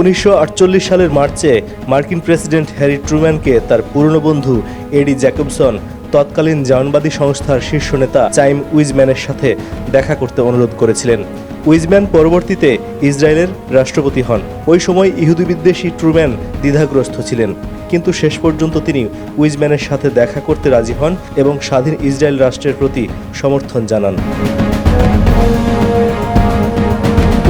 উনিশশো আটচল্লিশ সালের মার্চে মার্কিন প্রেসিডেন্ট হ্যারি ট্রুম্যানকে তার পুরনো বন্ধু এডি জ্যাকবসন, তৎকালীন জার্মানবাদী সংস্থার শীর্ষ নেতা চাইম উইজম্যানের সাথে দেখা করতে অনুরোধ করেছিলেন। উইজম্যান পরবর্তীতে ইসরায়েলের রাষ্ট্রপতি হন। ওই সময় ইহুদি বিদ্বেষী ট্রুম্যান দ্বিধাগ্রস্ত ছিলেন। কিন্তু শেষ পর্যন্ত তিনি উইজম্যানের সাথে দেখা করতে রাজি হন এবং স্বাধীন ইসরায়েল রাষ্ট্রের প্রতি সমর্থন জানান।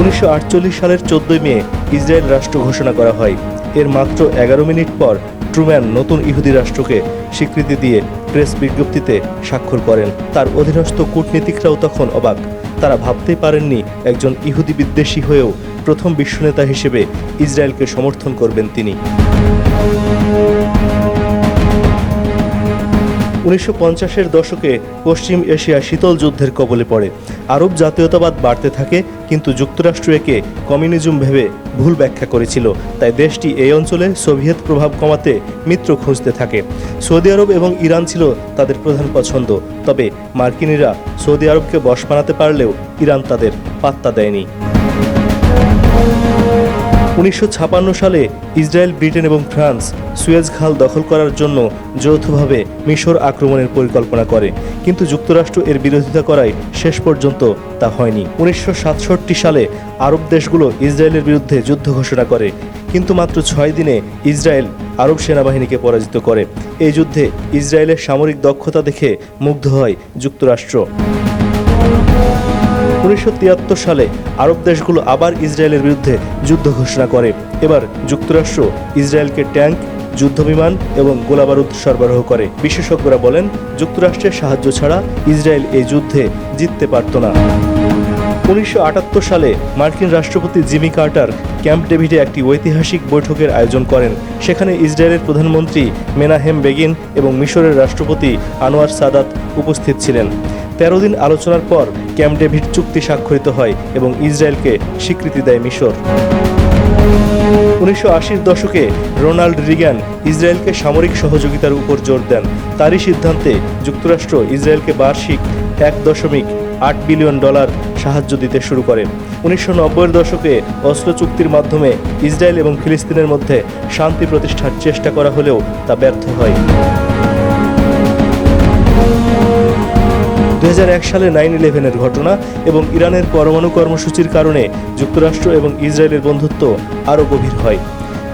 উনিশশো আটচল্লিশ সালের চোদ্দই মে ইসরায়েল রাষ্ট্র ঘোষণা করা হয়। এর মাত্র এগারো মিনিট পর ট্রুম্যান নতুন ইহুদি রাষ্ট্রকে স্বীকৃতি দিয়ে প্রেস বিজ্ঞপ্তিতে স্বাক্ষর করেন। তার অধীনস্থ কূটনীতিকরাও তখন অবাক। তারা ভাবতেই পারেননি একজন ইহুদি বিদ্বেষী হয়েও প্রথম বিশ্বনেতা হিসেবে ইসরায়েলকে সমর্থন করবেন তিনি। উনিশশো পঞ্চাশের দশকে পশ্চিম এশিয়া শীতল যুদ্ধের কবলে পড়ে। আরব জাতীয়তাবাদ বাড়তে থাকে, কিন্তু যুক্তরাষ্ট্র একে কমিউনিজম ভেবে ভুল ব্যাখ্যা করেছিল। তাই দেশটি এই অঞ্চলে সোভিয়েত প্রভাব কমাতে মিত্র খুঁজতে থাকে। সৌদি আরব এবং ইরান ছিল তাদের প্রধান পছন্দ। তবে মার্কিনিরা সৌদি আরবকে বশ বানাতে পারলেও ইরান তাদের পাত্তা দেয়নি। উনিশশো সালে ইসরায়েল, ব্রিটেন এবং ফ্রান্স সুয়েজ খাল দখল করার জন্য যৌথভাবে মিশর আক্রমণের পরিকল্পনা করে, কিন্তু যুক্তরাষ্ট্র এর বিরোধিতা করায় শেষ পর্যন্ত তা হয়নি। উনিশশো সাতষট্টি সালে আরব দেশগুলো ইসরায়েলের বিরুদ্ধে যুদ্ধ ঘোষণা করে, কিন্তু মাত্র ছয় দিনে ইসরায়েল আরব সেনাবাহিনীকে পরাজিত করে। এই যুদ্ধে ইসরায়েলের সামরিক দক্ষতা দেখে মুগ্ধ হয় যুক্তরাষ্ট্র। উনিশশো তিয়াত্তর সালে আরব দেশগুলো আবার ইসরায়েলের বিরুদ্ধে যুদ্ধ ঘোষণা করে। এবার যুক্তরাষ্ট্র ইসরায়েলকে ট্যাঙ্ক যুদ্ধবিমান এবং গোলাবারুদ সরবরাহ করে। বিশেষজ্ঞরা বলেন, যুক্তরাষ্ট্রের সাহায্য ছাড়া ইসরায়েল এই যুদ্ধে জিততে পারত না। উনিশশো আটাত্তর সালে মার্কিন রাষ্ট্রপতি জিমি কার্টার ক্যাম্প ডেভিডে একটি ঐতিহাসিক বৈঠকের আয়োজন করেন। সেখানে ইসরায়েলের প্রধানমন্ত্রী মেনাহেম বেগিন এবং মিশরের রাষ্ট্রপতি আনোয়ার সাদাত উপস্থিত ছিলেন। তেরো দিন আলোচনার পর ক্যাম্প ডেভিড চুক্তি স্বাক্ষরিত হয় এবং ইসরায়েলকে স্বীকৃতি দেয় মিশর। উনিশশো আশির দশকে রোনাল্ড রিগ্যান ইসরায়েলকে সামরিক সহযোগিতার উপর জোর দেন। তারই সিদ্ধান্তে যুক্তরাষ্ট্র ইসরায়েলকে বার্ষিক এক দশমিক আট বিলিয়ন ডলার সাহায্য দিতে শুরু করে। উনিশশো নব্বইয়ের দশকে অস্ত্র চুক্তির মাধ্যমে ইসরায়েল এবং ফিলিস্তিনের মধ্যে শান্তি প্রতিষ্ঠার চেষ্টা করা হলেও তা ব্যর্থ হয়। সালে নাইন ইলেভেনের ঘটনা এবং ইরানের পরমাণু কর্মসূচির কারণে যুক্তরাষ্ট্র এবং ইসরায়েলের বন্ধুত্ব আরও গভীর হয়।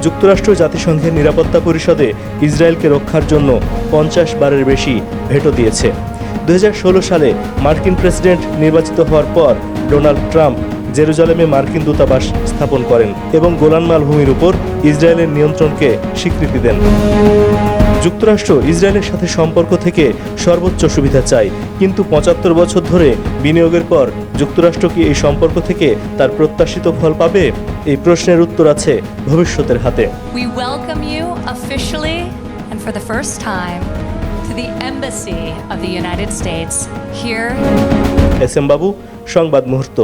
যুক্তরাষ্ট্র জাতিসংঘের নিরাপত্তা পরিষদে ইসরায়েলকে রক্ষার জন্য পঞ্চাশ বারের বেশি ভেটো দিয়েছে। দু হাজার ষোলো সালে মার্কিন প্রেসিডেন্ট নির্বাচিত হওয়ার পর ডোনাল্ড ট্রাম্প জেরুজালেমে মার্কিন দূতাবাস স্থাপন করেন এবং গোলান মালভূমির উপর ইসরায়েলের নিয়ন্ত্রণকে স্বীকৃতি দেন। যুক্তরাষ্ট্র ইসরায়েলের সাথে সম্পর্ক থেকে সর্বোচ্চ সুবিধা চায় কিন্তু পঁচাত্তর বছর ধরে বিনিয়োগের পর যুক্তরাষ্ট্র কি এই সম্পর্ক থেকে তার প্রত্যাশিত ফল পাবে? এই প্রশ্নের উত্তর আছে ভবিষ্যতের হাতে। We welcome you officially and for the first time to the Embassy of the United States here. S M Babu সংবাদ মুহূর্ত।